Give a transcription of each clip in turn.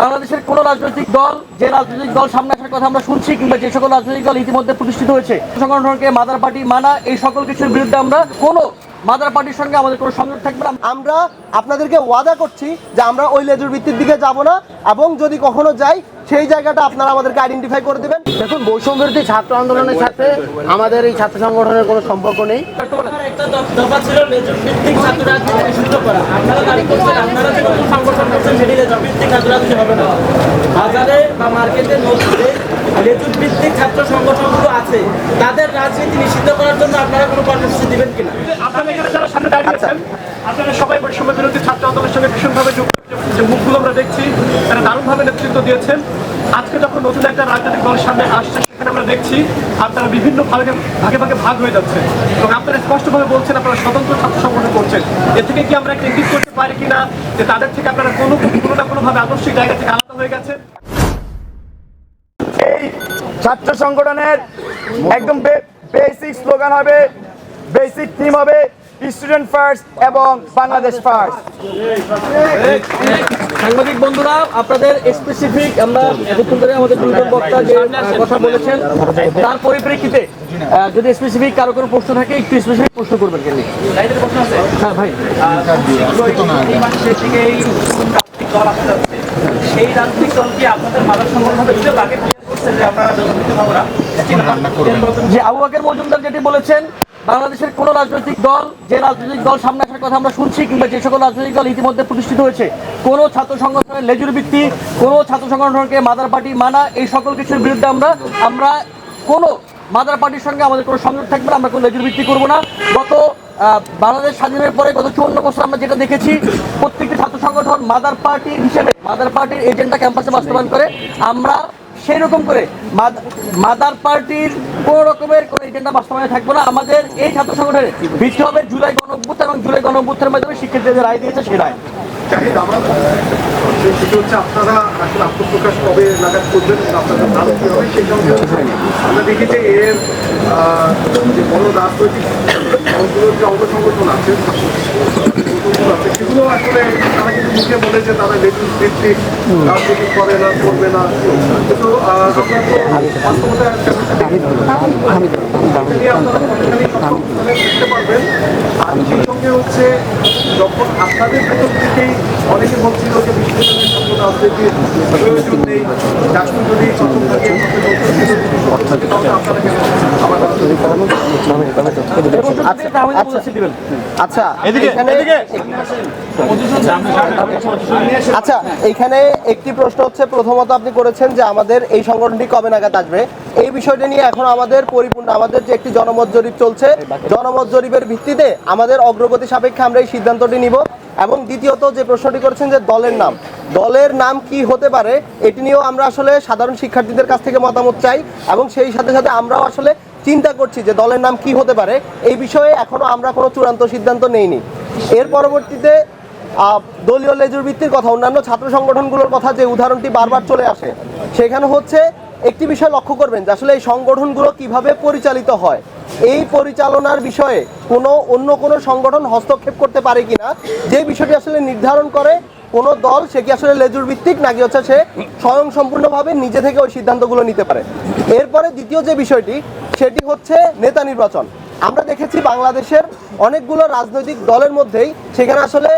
বাংলাদেশের কোন রাজনৈতিক দল যে রাজনৈতিক দল সামনে আসার কথা আমরা শুনছি কিংবা যে সকল রাজনৈতিক দল ইতিমধ্যে প্রতিষ্ঠিত হয়েছে সংগঠনকে মাদার পার্টি মানা এই সকল কিছুর বিরুদ্ধে আমরা কোনো মাদার পার্টির সঙ্গে আমাদের কোনো সংযোগ থাকবে না। আমরা আপনাদেরকে ওয়াদা করছি যে আমরা ওই লেজুর ভিত্তির দিকে যাব না এবং যদি কখনো যাই সেই জায়গাটা আপনারা আমাদেরকে আইডেন্টিফাই করে দেবেন। দেখুন বৈষম্যবিরোধী ছাত্র আন্দোলনের সাথে আমাদের এই ছাত্র সংগঠনের কোনো সম্পর্ক নেই। একটা দফা ছিল লেজুর ভিত্তিক ছাত্র রাজনীতি করা। আপনারা দাবি করছেন আপনারা যে কোনো সংগঠন করছেন সেটি লেজুর ভিত্তিক ছাত্র হবে না। বাজারে বা মার্কেটের মধ্যে লেজুর ভিত্তিক ছাত্র সংগঠনগুলো আছে তাদের রাজনীতি নিষিদ্ধ করার জন্য আপনারা কোনো কর্মসূচি দিবেন কিনা? আপনারা এখানে যারা সামনে দাঁড়িয়ে আছেন আপনারা সবাই বৈষম্য বিরোধী ছাত্র আন্দোলনের সঙ্গে ভীষণভাবে যুক্ত। যে মুখগুলো আমরা দেখছি তারা দারুণভাবে নেতৃত্ব দিয়েছেন। আজকে যখন নতুন একটা রাজনৈতিক দল সামনে আসছে দেখছি আপনারা বিভিন্ন ভাগে ভাগে ভাগে ভাগ হয়ে যাচ্ছে। এবং আপনারা স্পষ্টভাবে বলছেন, আপনারা স্বতন্ত্র ছাত্র সংগঠন করছেন। এ থেকে কি আমরা একটা ইঙ্গিত করতে পারি কিনা, যে তাদের থেকে আপনারা কোনো কোনো না কোনোভাবে আদর্শিক জায়গা থেকে আলাদা হয়ে গেছে এই ছাত্র সংগঠনের একদম বেসিক স্লোগান হবে বেসিক থিম হবে স্টুডেন্ট ফার্স্ট এবং বাংলাদেশ ফার্স্ট। সাংবাদিক বন্ধুরা আপনাদের স্পেসিফিক আমরা এতক্ষণ ধরে আমাদের দুজন বক্তা যে কথা বলেছেন তার পরিপ্রেক্ষিতে যদি স্পেসিফিক কারও কোনো প্রশ্ন থাকে একটু স্পেসিফিক প্রশ্ন করবেন কেন? হ্যাঁ ভাই। সেই রাজনৈতিক দল কি আপনাদের মাদক সংগঠন আগে করছেন যে আপনারা যে আবু বাকের মজুমদার যেটি বলেছেন বাংলাদেশের কোন রাজনৈতিক দল, যে রাজনৈতিক দল সামনে আসার কথা আমরা শুনছি কিংবা যে সকল রাজনৈতিক দল ইতিমধ্যে প্রতিষ্ঠিত হয়েছে, কোন ছাত্র সংগঠনের লেজুর ভিত্তি, কোন ছাত্র সংগঠনকে মাদার পার্টি মানা, এই সকল কিছুর বিরুদ্ধে আমরা আমরা কোনো মাদার পার্টির সঙ্গে আমাদের কোনো সংযোগ থাকবে না, আমরা কোনো লেজুর ভিত্তি করব না। গত বাংলাদেশ স্বাধীনের পরে গত চুয়ান্ন বছর আমরা যেটা দেখেছি, প্রত্যেকটি ছাত্র সংগঠন মাদার পার্টি হিসেবে মাদার পার্টির এজেন্ডা ক্যাম্পাসে বাস্তবায়ন করে। আমরা সেই রকম করে মাদ- মাদার পার্টির কোন রকমের কোন এজেন্ডা বাস্তবায়নে থাকবে না। আমাদের এই ছাত্র সংগঠনের ভিত্তি হবে জুলাই গণঅভ্যুত্থান এবং জুলাই গণঅভ্যুত্থানের মাধ্যমে শিক্ষার্থীদের রায় দিয়েছে সেই রায়। আপনারা আত্মপ্রকাশ কবে নাগাদ করবেন আপনাদের ভালো কী হবে সেই আমরা দেখি যে এর যে বড় রাজনৈতিক দলগুলোর আছে, সেগুলো আসলে তারা কিন্তু মুখে বলে যে তারা লেজুর ভিত্তিক রাজনীতি করে না করবে না। কিন্তু তো হচ্ছে যখন আপনাদের ভেতর থেকেই অনেকে বলছিল যে বিশ্ববিদ্যালয়ের রাজনীতির প্রয়োজন নেই? আচ্ছা আচ্ছা এখানে একটি প্রশ্ন হচ্ছে প্রথমত আপনি করেছেন যে আমাদের এই সংগঠনটি কবে নাগাদ আসবে এই বিষয়টা নিয়ে এখন আমাদের পরিপূর্ণ, আমাদের যে একটি জনমত জরিপ চলছে, জনমত জরিপের ভিত্তিতে আমাদের অগ্রগতি সাপেক্ষে আমরা এই সিদ্ধান্তটি নিব। এবং দ্বিতীয়ত যে প্রশ্নটি করেছেন যে দলের নাম দলের নাম কি হতে পারে, এটি নিয়েও আমরা আসলে সাধারণ শিক্ষার্থীদের কাছ থেকে মতামত চাই। এবং সেই সাথে সাথে আমরাও আসলে চিন্তা করছি যে দলের নাম কি হতে পারে। এই বিষয়ে এখনও আমরা কোনো চূড়ান্ত সিদ্ধান্ত নেইনি। এর পরবর্তীতে দলীয় লেজুর ভিত্তির কথা, অন্যান্য ছাত্র সংগঠনগুলোর কথা যে উদাহরণটি বারবার চলে আসে, সেখানে হচ্ছে একটি বিষয় লক্ষ্য করবেন যে আসলে এই সংগঠনগুলো কীভাবে পরিচালিত হয়। এই পরিচালনার বিষয়ে কোনো, অন্য কোনো সংগঠন হস্তক্ষেপ করতে পারে কিনা, যে বিষয়টি আসলে নির্ধারণ করে কোনো দল, সে কি আসলে লেজুর ভিত্তিক নাকি হচ্ছে সে স্বয়ং সম্পূর্ণভাবে নিজে থেকে ওই সিদ্ধান্তগুলো নিতে পারে। এরপরে দ্বিতীয় যে বিষয়টি, সেটি হচ্ছে নেতা নির্বাচন। আমরা দেখেছি বাংলাদেশের অনেকগুলো রাজনৈতিক দলের মধ্যেই সেখানে আসলে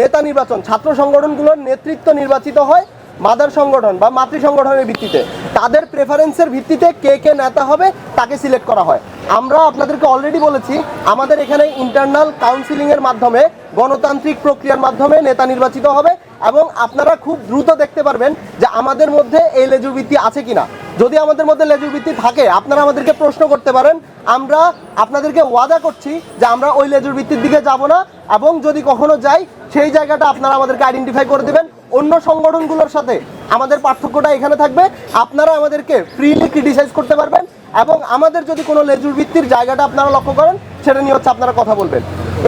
নেতা নির্বাচন, ছাত্র সংগঠনগুলোর নেতৃত্ব নির্বাচিত হয়। মাদার সংগঠন বা মাতৃ সংগঠনের ভিত্তিতে। তাদের প্রেফারেন্সের ভিত্তিতে কে কে নেতা হবে তাকে সিলেক্ট করা হয়। আমরা আপনাদেরকে অলরেডি বলেছি, আমাদের এখানে ইন্টারনাল কাউন্সিলিংয়ের মাধ্যমে, গণতান্ত্রিক প্রক্রিয়ার মাধ্যমে নেতা নির্বাচিত হবে এবং আপনারা খুব দ্রুত দেখতে পারবেন যে আমাদের মধ্যে এই লেজুর ভিত্তি আছে কিনা। যদি আমাদের মধ্যে লেজুর ভিত্তি থাকে, আপনারা আমাদেরকে প্রশ্ন করতে পারেন। আমরা আপনাদেরকে ওয়াদা করছি যে আমরা ওই লেজুর ভিত্তির দিকে যাব না এবং যদি কখনো যাই, সেই জায়গাটা আপনারা আমাদেরকে আইডেন্টিফাই করে দেবেন। অন্য সংগঠনগুলোর সাথে আমাদের পার্থক্যটা এখানে থাকবে। আপনারা আমাদেরকে ফ্রিলি ক্রিটিসাইজ করতে পারবেন এবং আমাদের যদি কোনো লেজুর ভিত্তির জায়গাটা আপনারা লক্ষ্য করেন, সেটা নিয়ে হচ্ছে আপনারা কথা বলবেন।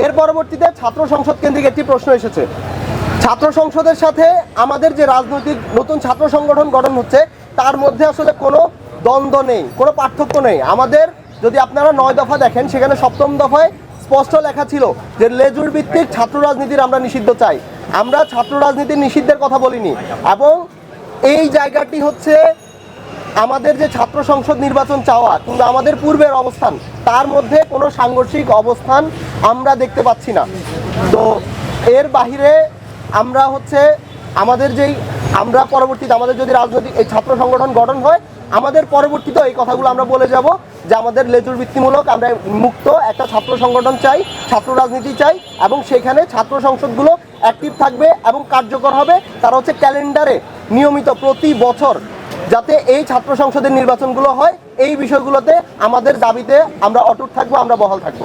এর পরবর্তীতে ছাত্র সংসদ কেন্দ্রিক একটি প্রশ্ন এসেছে। ছাত্র সংসদের সাথে আমাদের যে রাজনৈতিক নতুন ছাত্র সংগঠন গঠন হচ্ছে, তার মধ্যে আসলে কোনো দ্বন্দ্ব নেই, কোনো পার্থক্য নেই। আমাদের যদি আপনারা নয় দফা দেখেন, সেখানে সপ্তম দফায় স্পষ্ট লেখা ছিল যে লেজুর ভিত্তিক ছাত্র রাজনীতির আমরা নিষিদ্ধ চাই। আমরা ছাত্র রাজনীতির নিষিদ্ধের কথা বলিনি। এবং এই জায়গাটি হচ্ছে আমাদের যে ছাত্র সংসদ নির্বাচন চাওয়া কিংবা আমাদের পূর্বের অবস্থান, তার মধ্যে কোনো সাংঘর্ষিক অবস্থান আমরা দেখতে পাচ্ছি না। তো এর বাহিরে আমরা হচ্ছে আমাদের যেই, আমরা পরবর্তীতে আমাদের যদি রাজনৈতিক, এই ছাত্র সংগঠন গঠন হয়, আমাদের পরবর্তীতে এই কথাগুলো আমরা বলে যাব যে আমাদের লেজুর ভিত্তিমূলক আমরা মুক্ত একটা ছাত্র সংগঠন চাই, ছাত্র রাজনীতি চাই এবং সেখানে ছাত্র সংসদগুলো অ্যাক্টিভ থাকবে এবং কার্যকর হবে। তারা হচ্ছে ক্যালেন্ডারে নিয়মিত প্রতি বছর যাতে এই ছাত্র সংসদের নির্বাচনগুলো হয়, এই বিষয়গুলোতে আমাদের দাবিতে আমরা অটুট থাকব, আমরা বহাল থাকব।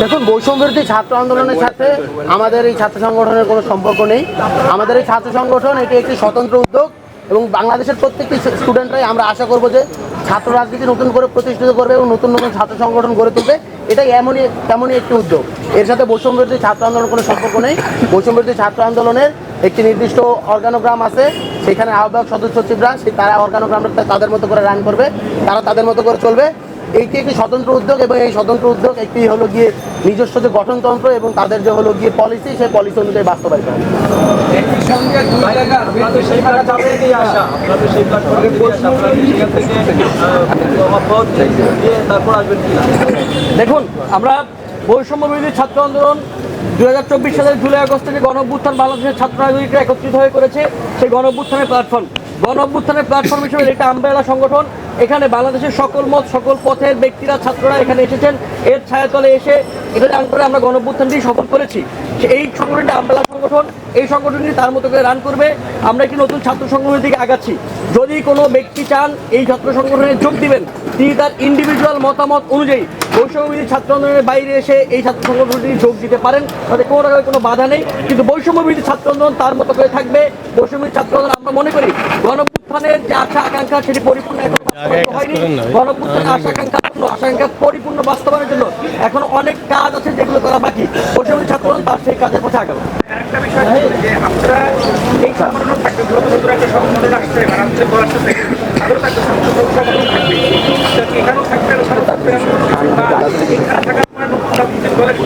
দেখুন বৈষম্যবিরোধী ছাত্র আন্দোলনের সাথে আমাদের এই ছাত্র সংগঠনের কোনো সম্পর্ক নেই। আমাদের এই ছাত্র সংগঠন, এটি একটি স্বতন্ত্র উদ্যোগ। এবং বাংলাদেশের প্রত্যেকটি স্টুডেন্টরাই আমরা আশা করব যে ছাত্র রাজনীতি নতুন করে প্রতিষ্ঠিত করবে এবং নতুন নতুন ছাত্র সংগঠন গড়ে তুলবে। এটাই এমনই, তেমনই একটি উদ্যোগ। এর সাথে বৈষম্যবিরোধী ছাত্র আন্দোলন কোনো সম্পর্ক নেই। বৈষম্যবিরোধী ছাত্র আন্দোলনের একটি নির্দিষ্ট অর্গানোগ্রাম আছে। সেখানে আহ্বায়ক সদস্য সচিবরা সেই তারা অর্গানোগ্রামটা তাদের মতো করে রান করবে। তারা তাদের মতো করে চলবে। এইটি একটি স্বতন্ত্র উদ্যোগ এবং এই স্বতন্ত্র উদ্যোগ একটি হলো গিয়ে নিজস্ব যে গঠনতন্ত্র এবং তাদের যে হলো গিয়ে পলিসি সেই পলিসি অনুযায়ী বাস্তবায়িত হবে। দেখুন, আমরা বৈষম্য বিরোধী ছাত্র আন্দোলন দু হাজার চব্বিশ সালের জুলাই আগস্ট থেকে গণ অভ্যুত্থান বাংলাদেশের ছাত্র একত্রিত হয়ে করেছে, সেই গণ অভ্যুত্থানের প্ল্যাটফর্ম গণ অভ্যুত্থানের প্ল্যাটফর্ম হিসেবে এটা আমব্রেলা সংগঠন এখানে বাংলাদেশের সকল মত, সকল পথের ব্যক্তিরা, ছাত্ররা এখানে এসেছেন। এর ছায়াতলে এসে এটা রান করে আমরা গণ অভ্যুত্থানটি সফল করেছি। এই সংগঠনটি আমব্রেলা সংগঠন, এই সংগঠনটি তার মতো করে রান করবে। আমরা একটি নতুন ছাত্র সংগঠনের দিকে আগাচ্ছি। যদি কোনো ব্যক্তি চান এই ছাত্র সংগঠনে যোগ দিবেন, তিনি তার ইন্ডিভিজুয়াল মতামত অনুযায়ী বৈষম্যবিধি ছাত্র আন্দোলনের বাইরে এসে এই ছাত্র সংগঠনটি যোগ দিতে পারেন। তাতে কোনো রকমের কোনো বাধা নেই। কিন্তু বৈষম্যবিধি ছাত্র আন্দোলন তার মতো করে থাকবে। বৈষম্যবিধি ছাত্র আন্দোলন আমরা মনে করি গণপুত্থানের যে আশা, আকাঙ্ক্ষা, সেটি পরিপূর্ণ পরিপূর্ণ বাস্তবায়নের জন্য এখন অনেক কাজ আছে যেগুলো করা বাকি। ছাত্র তার সেই কাজের পথে আগাবে। একটা বিষয় হচ্ছে যে আপনারা এই সংগঠন থাকবে নতুন নতুন একটা সংগঠন আসছে বা রাজ্যের দল আসছে তাদেরও তো সংগঠন সংগঠন থাকবে? এখানেও থাকবে? আর থাকবে? বা এখানে থাকার পরে নতুন রাজনৈতিক দলের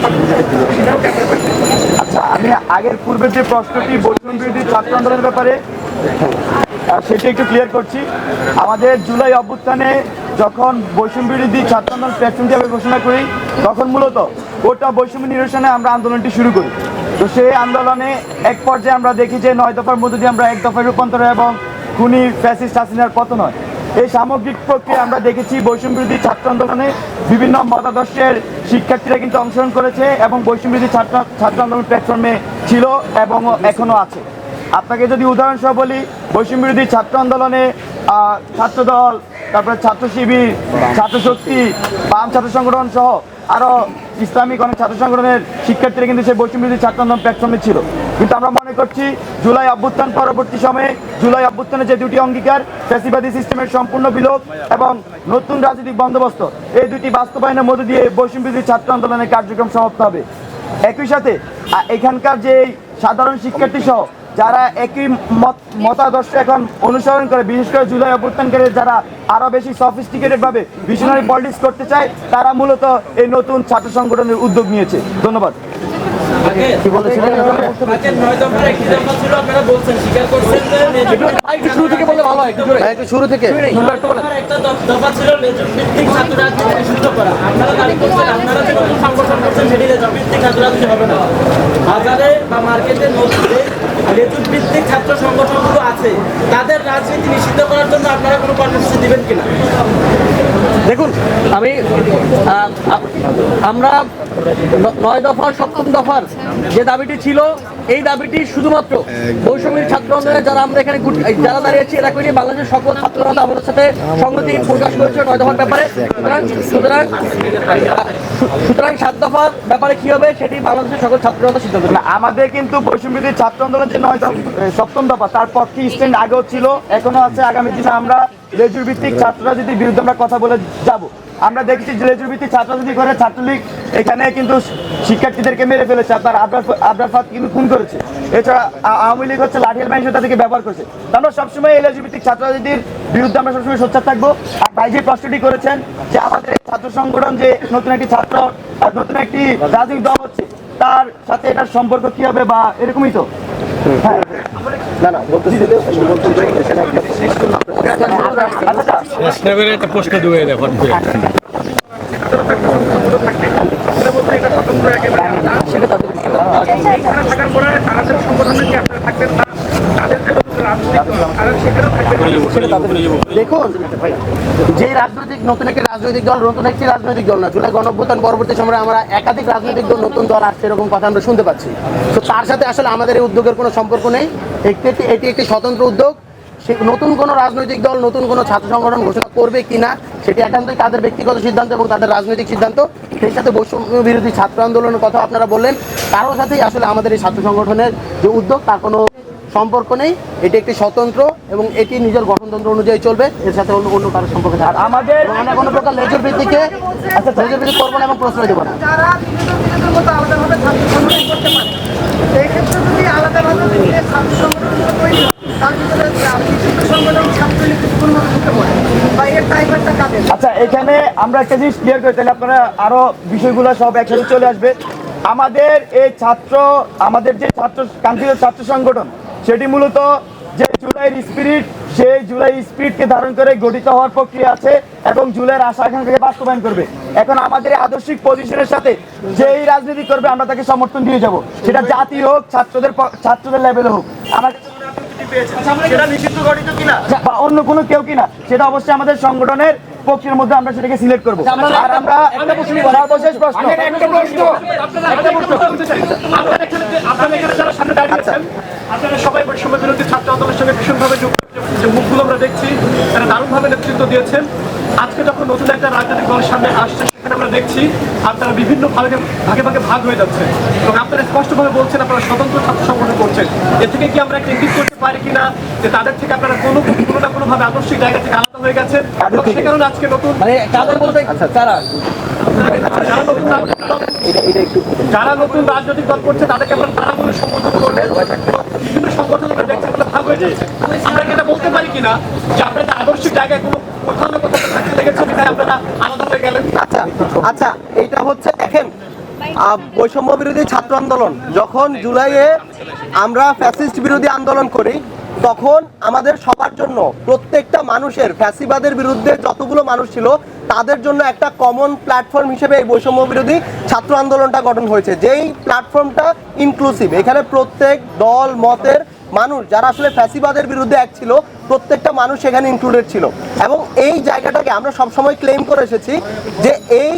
সেটাও কি আপনারা পাচ্ছেন? আচ্ছা আমি আগের পূর্বের যে প্রশ্নটি বিরোধী ছাত্র আন্দোলনের ব্যাপারে সেটি একটু ক্লিয়ার করছি। আমাদের জুলাই অভ্যুত্থানে যখন বৈষম্য বিরোধী ছাত্র আন্দোলন প্ল্যাটফর্ম ঘোষণা করি, তখন মূলত গোটা বৈষম্য নিরসনে আমরা আন্দোলনটি শুরু করি। তো সেই আন্দোলনে এক পর্যায়ে আমরা দেখি যে নয় দফার মধ্যে দিয়ে আমরা এক দফায় রূপান্তর এবং খুনি ফ্যাসিস্ট হাসিনার পতন হয়। এই সামগ্রিক প্রক্রিয়া আমরা দেখেছি বৈষম্য বিরোধী ছাত্র আন্দোলনে বিভিন্ন মতাদর্শের শিক্ষার্থীরা কিন্তু অংশগ্রহণ করেছে এবং বৈষম্য বিরোধী ছাত্র ছাত্র আন্দোলন প্ল্যাটফর্মে ছিল এবং এখনও আছে। আপনাকে যদি উদাহরণসহ বলি, বৈষম্য বিরোধী ছাত্র আন্দোলনে ছাত্রদল, তারপরে ছাত্র শিবির, ছাত্র শক্তি, বাম ছাত্র সংগঠন সহ আরও ইসলামিক অনেক ছাত্র সংগঠনের শিক্ষার্থীরা কিন্তু সেই বৈষম্য বিরোধী ছাত্র আন্দোলন প্ল্যাটফর্মে ছিল। কিন্তু আমরা মনে করছি, জুলাই অভ্যুত্থান পরবর্তী সময়ে জুলাই অভ্যুত্থানের যে দুটি অঙ্গীকার, ফ্যাসিবাদী সিস্টেমের সম্পূর্ণ বিলোপ এবং নতুন রাজনৈতিক বন্দোবস্ত, এই দুটি বাস্তবায়নের মধ্যে দিয়ে বৈষম্য বিরোধী ছাত্র আন্দোলনের কার্যক্রম সমাপ্ত হবে। একই সাথে এখানকার যে সাধারণ শিক্ষার্থী সহ যারা একই মত মতাদর্শ এখন অনুসরণ করে বিশেষ করে জুলাই অভ্যুত্থানকারী যারা আরও বেশি সফিস্টিকেটেড ভাবে ভিশনারি পলিটিক্স করতে চায় তারা মূলত এই নতুন ছাত্র সংগঠনের উদ্যোগ নিয়েছে। ধন্যবাদ। কি বলেছিলেন? আগের নয় দফার একটি দফা ছিল আপনারা বলছেন স্বীকার করছেন যে লেজুর একটু শুরু থেকে বললে ভালো হয় বা মার্কেটের মধ্যে লেজুর ভিত্তিক ছাত্র সংগঠনগুলো আছে তাদের রাজনীতি নিষিদ্ধ করার জন্য আপনারা কোনো কর্মসূচি দিবেন কিনা? দেখুন আমি আমরা নয় দফার সপ্তম দফার যে দাবিটি ছিল এই দাবিটি শুধুমাত্র বৈষম্যের ছাত্র আন্দোলনে যারা আমরা এখানে যারা দাঁড়িয়েছি এরা করে বাংলাদেশের সকল ছাত্ররা আমাদের সাথে সংগতি প্রকাশ করেছে নয় দফার ব্যাপারে। সুতরাং সুতরাং সুতরাং সাত দফার ব্যাপারে কি হবে সেটি বাংলাদেশের সকল ছাত্ররা সিদ্ধান্ত না, আমাদের কিন্তু বৈষম্যবিধি ছাত্র আন্দোলন নয় স্ট্যান্ড আগেও ছিল, এখনও আছে আগামী দিনে। আমরা লেজুর ভিত্তিক ছাত্র রাজনীতির বিরুদ্ধে আমরা কথা বলে যাব। আমরা লেজুরভিত্তিক ছাত্রছাত্রী করে ছাত্রলীগ এখানে কিন্তু শিক্ষার্থীদেরকে মেরে ফেলেছে। আপনার আবরার কিন্তু খুন করেছে। এছাড়া আওয়ামী লীগ হচ্ছে লাঠিয়াল বাহিনী তাদেরকে ব্যবহার করেছে। আমরা সবসময় এই লেজুরভিত্তিক ছাত্রছাত্রীদের বিরুদ্ধে আমরা সবসময় সোচ্চার থাকব। আর ভাই যে প্রশ্নটি করেছেন যে আমাদের ছাত্র সংগঠন যে নতুন একটি ছাত্র নতুন একটি রাজনৈতিক দল হচ্ছে, তার সাথে এটার সম্পর্ক কি হবে বা এরকমই তো? না না সেটা একটা আচ্ছা আচ্ছা প্রশ্ন দিয়ে দেখুন কি আপনারা থাকবেন তাদের দেখুন, যে রাজনৈতিক, নতুন একটি রাজনৈতিক দল, নতুন একটি রাজনৈতিক দল না জুলাই গণঅভ্যুত্থান পরবর্তী সময়ে আমরা একাধিক রাজনৈতিক দল, নতুন দল আসছে এরকম কথা আমরা শুনতে পাচ্ছি। তো তার সাথে আসলে আমাদের এই উদ্যোগের কোনো সম্পর্ক নেই। একটি এটি একটি স্বতন্ত্র উদ্যোগ। সে, নতুন কোনো রাজনৈতিক দল, নতুন কোনো ছাত্র সংগঠন ঘোষণা করবে কিনা, সেটি একান্তই তাদের ব্যক্তিগত সিদ্ধান্ত এবং তাদের রাজনৈতিক সিদ্ধান্ত। সেই সাথে বৈষম্য বিরোধী ছাত্র আন্দোলনের কথা আপনারা বললেন। কারোর সাথেই আসলে আমাদের এই ছাত্র সংগঠনের যে উদ্যোগ, তার কোনো সম্পর্ক নেই এটি একটি স্বতন্ত্র এবং এটি নিজের গঠনতন্ত্র অনুযায়ী চলবে এর সাথে অন্য অন্য কারোর সম্পর্ক থাকবে না। আমাদের- আমরা কোনো প্রকার লেজর ভিত্তিকে আচ্ছা লেজর ভিত্তিক করব না এবং প্রশ্রয় দেবো না। আচ্ছা এখানে আমরা একটা জিনিস ক্লিয়ার করি তাহলে আপনারা আরও বিষয়গুলো সব একসাথে চলে আসবে। আমাদের এই ছাত্র আমাদের যে ছাত্র কাঙ্ক্ষিত ছাত্র সংগঠন সেটি মূলত যে জুলাইয়ের স্পিরিট সেই জুলাই স্পিরিটকে ধারণ করে গঠিত হওয়ার প্রক্রিয়া আছে এবং জুলাইয়ের আশা আকাঙ্ক্ষাকে বাস্তবায়ন করবে। এখন আমাদের আদর্শিক পজিশনের সাথে যেই রাজনীতি করবে আমরা তাকে সমর্থন দিয়ে যাব। সেটা জাতি হোক ছাত্রদের ছাত্রদের লেভেলে হোক। আমার সেটা নিষিদ্ধ গঠিত কিনা? বা অন্য কোনো কেউ কিনা সেটা অবশ্যই আমাদের সংগঠনের পক্ষের মধ্যে আমরা সেটাকে সিলেক্ট করব। আর আমরা সর্বশেষ প্রশ্ন। আপনারা এখানে যে- আপনারা এখানে যারা সামনে দাঁড়িয়েছেন আপনারা সবাই বৈষম্য বিরোধী আন্দোলনের সঙ্গে ভীষণভাবে যুক্ত যে- মুখগুলো আমরা দেখছি তারা দারুণভাবে নেতৃত্ব দিয়েছেন। আজকে যখন নতুন একটা রাজনৈতিক দলের সামনে আসছে সেখানে আমরা দেখছি আপনারা বিভিন্ন ভাগে ভাগে ভাগে ভাগ হয়ে যাচ্ছে। এবং আপনারা স্পষ্টভাবে বলছেন আপনারা স্বতন্ত্র ছাত্র সংগঠন করছেন। এ থেকে কি আমরা একটা ইঙ্গিত করতে পারি কিনা যে তাদের থেকে আপনারা কোনো কোনো না কোনো ভাবে আদর্শিক জায়গা থেকে আলাদা হয়ে গেছেন? এবং সে কারণে আজকে নতুন মানে কাদের বলতে তারা যারা নতুন রাজনৈতিক দল যারা নতুন রাজনৈতিক দল করছে তাদেরকে আমরা তারা বলে সম্বোধন করবেন বিভিন্ন সংগঠন আমরা দেখছি এগুলো ভাগ হয়ে যাচ্ছে আমরা এটা বলতে পারি কিনা যে আপনাদের জায়গায় কোনো আচ্ছা আচ্ছা এইটা হচ্ছে দেখেন বৈষম্য বিরোধী ছাত্র আন্দোলন। যখন জুলাইয়ে আমরা ফ্যাসিস্ট বিরোধী আন্দোলন করি, তখন আমাদের সবার জন্য প্রত্যেকটা মানুষের ফ্যাসিবাদের বিরুদ্ধে যতগুলো মানুষ ছিল, তাদের জন্য একটা কমন প্ল্যাটফর্ম হিসেবে এই বৈষম্য বিরোধী ছাত্র আন্দোলনটা গঠন হয়েছে। যেই প্ল্যাটফর্মটা ইনক্লুসিভ এখানে প্রত্যেক দল, মতের মানুষ যারা আসলে ফ্যাসিবাদের বিরুদ্ধে এক ছিল, প্রত্যেকটা মানুষ এখানে ইনক্লুডেড ছিল। এবং এই জায়গাটাকে আমরা সবসময় ক্লেম করে এসেছি যে এই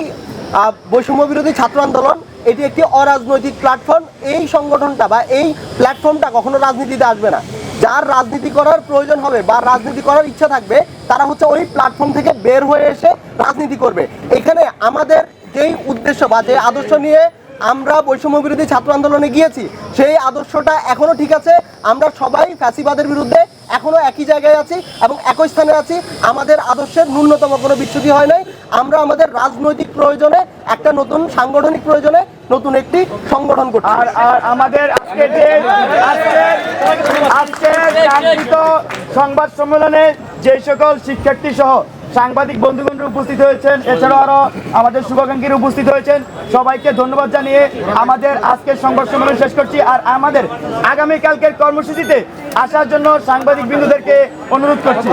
বৈষম্য বিরোধী ছাত্র আন্দোলন, এটি একটি অরাজনৈতিক প্ল্যাটফর্ম এই সংগঠনটা বা এই প্ল্যাটফর্মটা কখনো রাজনীতিতে আসবে না। যার রাজনীতি করার প্রয়োজন হবে বা রাজনীতি করার ইচ্ছা থাকবে, তারা হচ্ছে ওই প্ল্যাটফর্ম থেকে বের হয়ে এসে রাজনীতি করবে। এখানে আমাদের যেই উদ্দেশ্য বা যে আদর্শ নিয়ে আমরা বৈষম্য বিরোধী ছাত্র আন্দোলনে গিয়েছি, সেই আদর্শটা এখনও ঠিক আছে। আমরা সবাই ফ্যাসিবাদের বিরুদ্ধে এখনও একই জায়গায় আছি এবং একই স্থানে আছি। আমাদের আদর্শের ন্যূনতম কোনো বিচ্যুতি হয় নাই। আমরা আমাদের রাজনৈতিক প্রয়োজনে, একটা নতুন সাংগঠনিক প্রয়োজনে নতুন একটি সংগঠন করছি। আর আর আমাদের আজকে যে সংবাদ সম্মেলনে যে সকল শিক্ষার্থী সহ সাংবাদিক বন্ধুগণ উপস্থিত হয়েছেন। এছাড়াও আরও আমাদের শুভাকাঙ্ক্ষীরা উপস্থিত হয়েছেন। সবাইকে ধন্যবাদ জানিয়ে আমাদের আজকের সংবাদ সম্মেলন শেষ করছি। আর আমাদের আগামীকালকের কর্মসূচিতে আসার জন্য সাংবাদিক বিন্দুদেরকে অনুরোধ করছি।